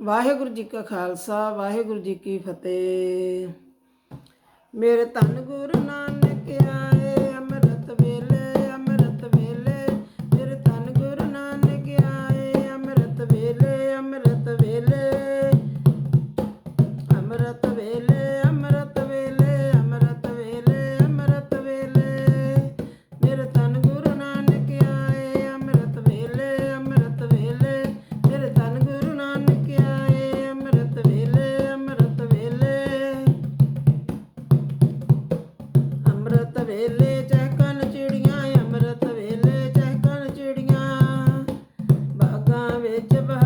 ਵਾਹਿਗੁਰੂ ਜੀ ਕਾ ਖਾਲਸਾ ਵਾਹਿਗੁਰੂ ਜੀ ਕੀ ਫਤਿਹ। ਮੇਰੇ ਤਨ ਗੁਰ ਨਾਨਕਿਆ ਅੰਮ੍ਰਿਤ ਵੇਲੇ ਚਹਿਕਨ ਚਿੜੀਆਂ ਅੰਮ੍ਰਿਤ ਵੇਲੇ ਚਹਿਕਨ ਚਿੜੀਆਂ। ਬਾਗਾਂ ਵਿੱਚ ਬਹ